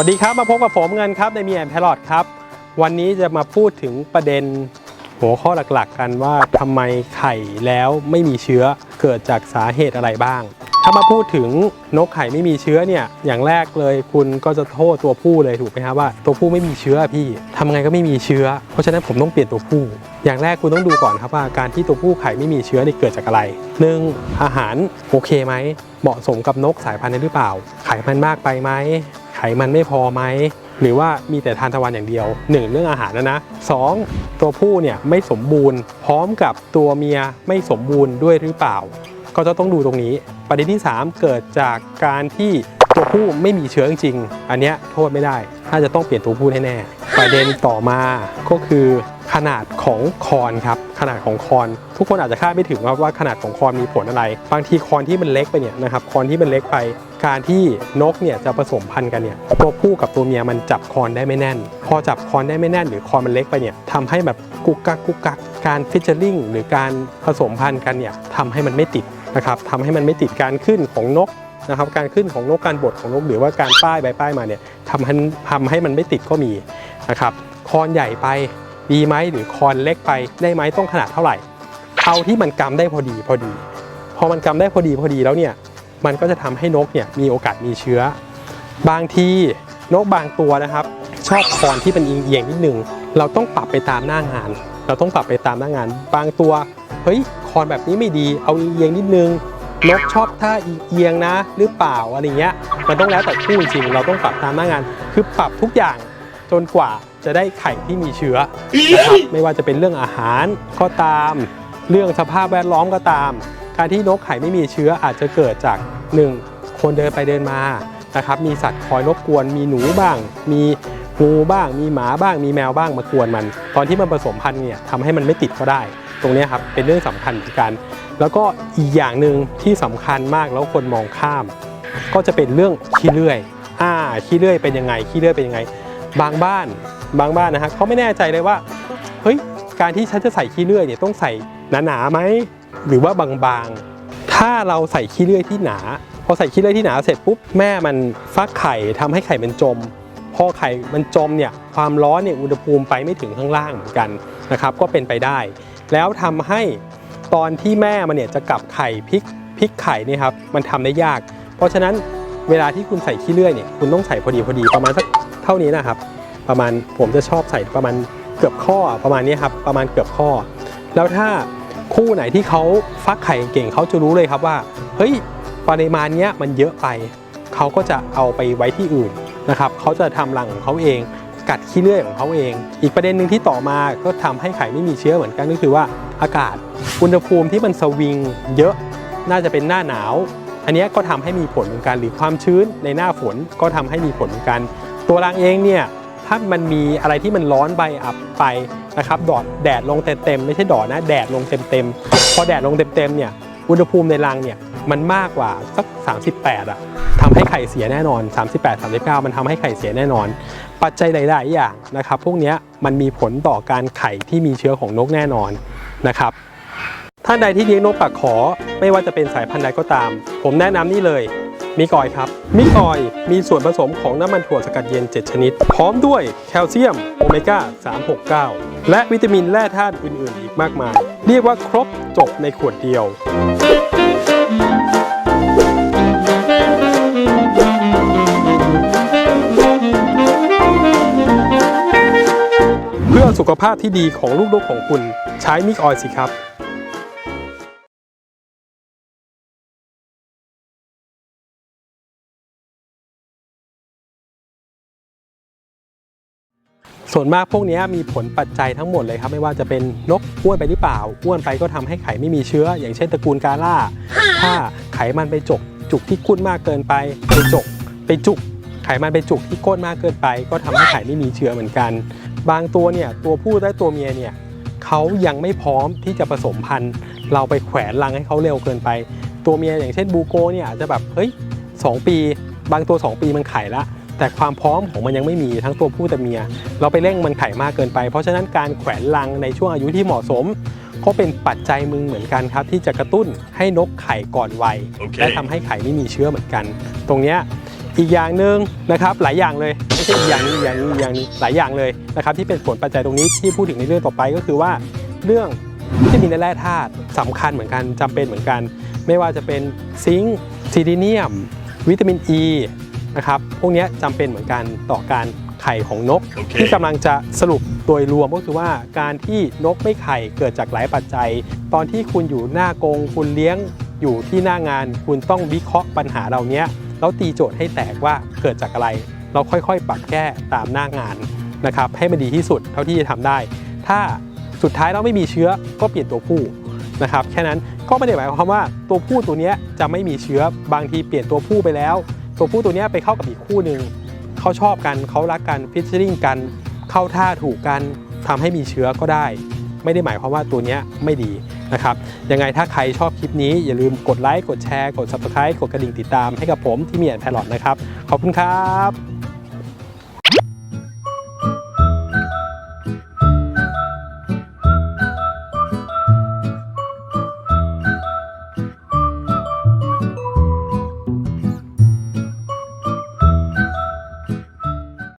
วัสดีครับมาพบกับผมเงินครับในมีแอนแพลอตครับ วันนี้จะมาพูดถึงประเด็นหัวข้อหลักๆ กันว่าทำไมไข่แล้วไม่มีเชื้อเกิดจากสาเหตุอะไรบ้าง ถ้ามาพูดถึงนกไข่ไม่มีเชื้อเนี่ยอย่างแรกเลยคุณก็จะโทษตัวผู้เลยถูกไหมครับว่า ตัวผู้ไม่มีเชื้อพี่ทำไงก็ไม่มีเชื้อ เพราะฉะนั้นผมต้องเปลี่ยนตัวผู้ อย่างแรกคุณต้องดูก่อนครับว่าการที่ตัวผู้ไข่ไม่มีเชื้อนี่เกิดจากอะไรหนึ่งอาหารโอเคไหมเหมาะสมกับนกสายพันธุ์นั้นหรือเปล่า ไขมันมากไปไหม ไขมันไม่พอไหมหรือว่ามีแต่ทานตะวันอย่างเดียว 1 เรื่องอาหารนะนะสองตัวผู้เนี่ยไม่สมบูรณ์ พร้อมกับตัวเมียไม่สมบูรณ์ด้วยหรือเปล่า ก็จะต้องดูตรงนี้ ประเด็นที่ 3 เกิดจากการที่ตัวผู้ไม่มีเชื้อจริงอันเนี้ยโทษไม่ได้ ถ้าจะต้องเปลี่ยนตัวผู้แน่ๆ ประเด็นต่อมาก็คือขนาดของคอนครับขนาดของคอนทุกคนอาจจะคาดไม่ถึงว่าว่าขนาดของคอนมีผลอะไร บางทีคอนที่มันเล็กไปเนี่ยนะครับคอนที่มันเล็กไป การที่นกเนี่ยจะผสมพันธุ์กันเนี่ยตัวผู้กับตัวเมียมันจับคอนได้ไม่แน่น พอจับคอนได้ไม่แน่น หรือคอนมันเล็กไปเนี่ยทำให้แบบกุกกักกุกกักการฟิชเชอร์ลิงหรือการผสมพันธุ์กันเนี่ยทำให้มันไม่ติดนะครับทำให้มันไม่ติดการขึ้นของนกนะครับการขึ้นของนกการบดของนกหรือว่าการป้ายใบป้ายมาเนี่ยทำให้ทำให้มันไม่ติดก็มี นะครับคอนใหญ่ไปดีไหมหรือคอนเล็กไปได้ไหมต้องขนาดเท่าไหร่เอาที่มันกำได้พอดีพอดี พอมันกำได้พอดีพอดีแล้วเนี่ยมันก็จะทำให้นกเนี่ยมีโอกาสมีเชื้อ บางทีนกบางตัวนะครับ ชอบคอนที่เป็นเอียงนิดนึงเราต้องปรับไปตามหน้างาน เราต้องปรับไปตามหน้างาน บางตัวเฮ้ยคอนแบบนี้ไม่ดีเอาเอียงนิดนึงนกชอบท่าเอียงนะ หรือเปล่าอะไรเงี้ยมันต้องแล้วแต่คู่จริงเราต้องปรับตามหน้างาน คือปรับทุกอย่าง จนกว่าจะได้ไข่ที่มีเชื้อนะครับไม่ว่าจะเป็นเรื่องอาหารก็ตาม เรื่องสภาพแวดล้อมก็ตาม การที่นกไข่ไม่มีเชื้ออาจจะเกิดจาก 1. คนเดินไปเดินมานะครับมีสัตว์คอยรบกวน มีหนูบ้าง มีงูบ้าง มีหมาบ้าง มีแมวบ้างมากวนมัน ตอนที่มันผสมพันธุ์เนี่ยทำให้มันไม่ติดก็ได้ ตรงเนี้ยครับเป็นเรื่องสำคัญเหมือนกัน แล้วก็อีกอย่างหนึ่งที่สำคัญมากแล้วคนมองข้าม ก็จะเป็นเรื่องขี้เลื่อยอ่าขี้เลื่อยเป็นยังไงขี้เลื่อยเป็นยังไง บางบ้านบางบ้านนะฮะเขาไม่แน่ใจเลยว่าเฮ้ยการที่ฉันจะใส่ขี้เลื่อยเนี่ยต้องใส่หนาๆไหมหรือว่าบางๆ ถ้าเราใส่ขี้เลื่อยที่หนา พอใส่ขี้เลื่อยที่หนาเสร็จปุ๊บแม่มันฟักไข่ทำให้ไข่มันจม พอไข่มันจมเนี่ยความร้อนเนี่ยอุณหภูมิไปไม่ถึงข้างล่างเหมือนกันนะครับก็เป็นไปได้ แล้วทำให้ตอนที่แม่มันเนี่ยจะกลับไข่พลิกพลิกไข่เนี่ยครับมันทำได้ยาก เพราะฉะนั้นเวลาที่คุณใส่ขี้เลื่อยเนี่ยคุณต้องใส่พอดีพอดีประมาณสัก ท่านี้นะครับ ประมาณผมจะชอบใส่ประมาณเกือบข้อประมาณนี้ครับประมาณเกือบข้อ แล้วถ้าคู่ไหนที่เขาฟักไข่เก่งเขาจะรู้เลยครับว่าเฮ้ยปริมาณเนี้ยมันเยอะไปเขาก็จะเอาไปไว้ที่อื่นนะครับเขาจะทำรังของเขาเองกัดขี้เลื่อยของเขาเอง อีกประเด็นหนึ่งที่ต่อมาก็ทำให้ไข่ไม่มีเชื้อเหมือนกันก็คือว่าอากาศอุณหภูมิที่มันสวิงเยอะน่าจะเป็นหน้าหนาว อันนี้ก็ทำให้มีผลเหมือนกันหรือความชื้นในหน้าฝนก็ทำให้มีผลเหมือนกัน ตัวรังเองเนี่ยถ้ามันมีอะไรที่มันร้อนใบอับไปนะครับดอดแดดลงเต็มๆไม่ใช่ดอดนะแดดลงเต็มๆพอแดดลงเต็มๆเนี่ยอุณหภูมิในรังเนี่ยมันมากกว่าสัก 38อะทำให้ไข่เสียแน่นอน 38 39 มันทำให้ไข่เสียแน่นอน ปัจจัยหลาย ๆ อย่างนะครับพวกนี้มันมีผลต่อการไข่ที่มีเชื้อของนกแน่นอนนะครับท่านใดที่เลี้ยงนกปากขอไม่ว่าจะเป็นสายพันธุ์ใดก็ตาม ผมแนะนำนี่เลย มิกอยครับมิกอยมีส่วนผสมของน้ำมันถั่วสกัดเย็น 7 ชนิด พร้อมด้วยแคลเซียมโอเมก้า 369 และวิตามินแร่ธาตุอื่นๆ อีกมากมาย เรียกว่าครบจบในขวดเดียวเพื่อสุขภาพที่ดีของลูกๆของคุณ ใช้มิกออยสิครับ ส่วนมากพวกนี้มีผลปัจจัยทั้งหมดเลยครับ ไม่ว่าจะเป็นนกอ้วนไปหรือเปล่าอ้วนไปก็ทำให้ไข่ไม่มีเชื้อ อย่างเช่นตระกูลกาล่า ถ้าไขมันไปจก จุกที่ก้นมากเกินไปไปจก ไปจุก ไขมันไปจุกที่ก้นมากเกินไป ก็ทำให้ไข่ไม่มีเชื้อเหมือนกัน บางตัวเนี่ยตัวผู้และตัวเมียเนี่ยเขายังไม่พร้อมที่จะผสมพันธุ์ เราไปแขวนรังให้เขาเร็วเกินไป ตัวเมียอย่างเช่นบูโกเนี่ยอาจจะแบบเฮ้ยสองปี บางตัว 2 ปีมันไข่ละ แต่ความพร้อมของมันยังไม่มีทั้งตัวผู้และเมีย เราไปเร่งมันไข่มากเกินไป เพราะฉะนั้นการแขวนรังในช่วงอายุที่เหมาะสมก็เป็นปัจจัยมึงเหมือนกันครับ ที่จะกระตุ้นให้นกไข่ก่อนวัยโอเคและทำให้ไข่ไม่มีเชื้อเหมือนกัน ตรงเนี้ยอีกอย่างหนึ่งนะครับหลายอย่างเลยไม่ใช่อีกอย่างหนึงอีกอย่างหนึงอีกอย่างหนึงหลายอย่างเลยนะครับที่เป็นผลปัจจัยตรงนี้ที่พูดถึงในเรื่องต่อไปก็คือว่าเรื่องวิตามินและแร่ธาตุสำคัญเหมือนกันจำเป็นเหมือนกัน ไม่ว่าจะเป็นซิงค์ซีดีเนียม วิตามินอ e, ี นะครับพวกเนี้ยจำเป็นเหมือนกันต่อการไข่ของนกที่กำลังจะสรุปโดยรวมก็คือว่าการที่นกไม่ไข่เกิดจากหลายปัจจัย ตอนที่คุณอยู่หน้ากรงคุณเลี้ยงอยู่ที่หน้างาน คุณต้องวิเคราะห์ปัญหาเหล่านี้แล้วตีโจทย์ให้แตกว่าเกิดจากอะไร เราค่อยๆ ปรับแก้ตามหน้างานนะครับให้มันดีที่สุดเท่าที่จะทำได้ ถ้าสุดท้ายเราไม่มีเชื้อก็เปลี่ยนตัวผู้นะครับแค่นั้นก็ไม่ได้หมายความว่าตัวผู้ตัวเนี้ยจะไม่มีเชื้อบางทีเปลี่ยนตัวผู้ไปแล้ว ตัวผู้ตัวนี้ไปเข้ากับอีกคู่หนึ่งเขาชอบกันเขารักกันฟิชเชอริงกัน เข้าท่าถูกกันทำให้มีเชื้อก็ได้ ไม่ได้หมายความว่าตัวนี้ไม่ดีนะครับยังไงถ้าใครชอบคลิปนี้ อย่าลืมกดไลค์กดแชร์กด subscribe กดกระดิ่งติดตามให้กับผมที่มีแอนแพลอตนะครับ ขอบคุณครับ